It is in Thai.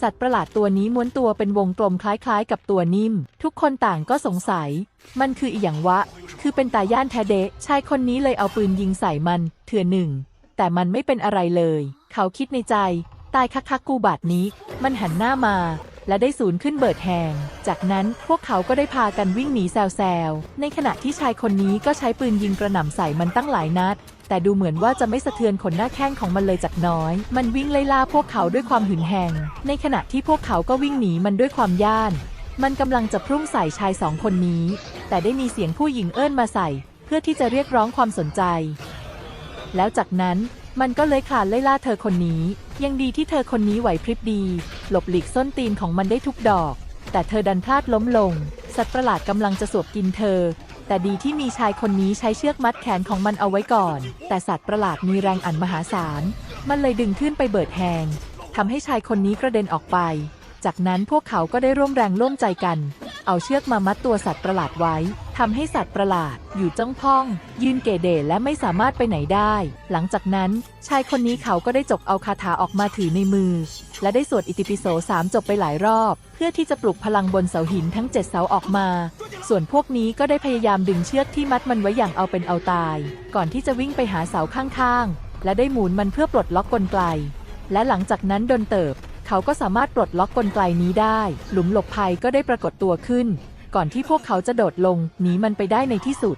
สัตว์ประหลาดตัวนี้ม้วนตัวเป็นวงกลมคล้ายๆ กับตัวนิ่ม ทุกคนต่างก็สงสัย มันคืออีหยังวะ คือเป็นตาย่านแทเดะชายคนนี้เลยเอาปืนยิงใส่มันเถื่อหนึ่ง แต่มันไม่เป็นอะไรเลย เขาคิดในใจ ตายคักๆกูบาดนี้ มันหันหน้ามา และได้ศูนย์ขึ้นเบิดแหง จากนั้นพวกเขาก็ได้พากันวิ่งหนีแซวๆในขณะที่ชายคนนี้ก็ใช้ปืนยิงกระหน่ำใส่มันตั้งหลายนัด แต่ดูเหมือนว่าจะไม่สะเทือนขนหน้าแข้งของมันเลยจากน้อย มันวิ่งไล่ล่าพวกเขาด้วยความหึงแหงในขณะที่พวกเขาก็วิ่งหนีมันด้วยความย่าน มันกำลังจะพุ่งใส่ชายสองคนนี้ แต่ได้มีเสียงผู้หญิงเอิ้นมาใส่ เพื่อที่จะเรียกร้องความสนใจ แล้วจากนั้นมันก็เลยคลานไล่ล่าเธอคนนี้ ยังดีที่เธอคนนี้ไหวพริบดี หลบหลีกส้นตีนของมันได้ทุกดอก แต่เธอดันพลาดล้มลง สัตว์ประหลาดกำลังจะสวบกินเธอ แต่ดีที่มีชายคนนี้ใช้เชือกมัดแขนของมันเอาไว้ก่อน แต่สัตว์ประหลาดมีแรงอันมหาศาล มันเลยดึงขึ้นไปเบิดแหงทำให้ชายคนนี้กระเด็นออกไป จากนั้นพวกเขาก็ได้ร่วมแรงร่วมใจกัน เอาเชือกมามัดตัวสัตว์ประหลาดไว้ทำให้สัตว์ประหลาด อยู่จ้องพ้อง ยืนเกเดและไม่สามารถไปไหนได้ หลังจากนั้น ชายคนนี้เขาก็ได้จกเอาคาถาออกมาถือในมือ และได้สวดอิติปิโสสามจบไปหลายรอบ เพื่อที่จะปลุกพลังบนเสาหินทั้งเจ็ดเสาออกมา ส่วนพวกนี้ก็ได้พยายามดึงเชือกที่มัดมันไว้อย่างเอาเป็นเอาตาย ก่อนที่จะวิ่งไปหาเสาข้างๆ และได้หมุนมันเพื่อปลดล็อกกลไก และหลังจากนั้นดนเติบ เขาก็สามารถปลดล็อกกลไกนี้ได้ หลุมหลบภัยก็ได้ปรากฏตัวขึ้น ก่อนที่พวกเขาจะโดดลงหนีมันไปได้ในที่สุด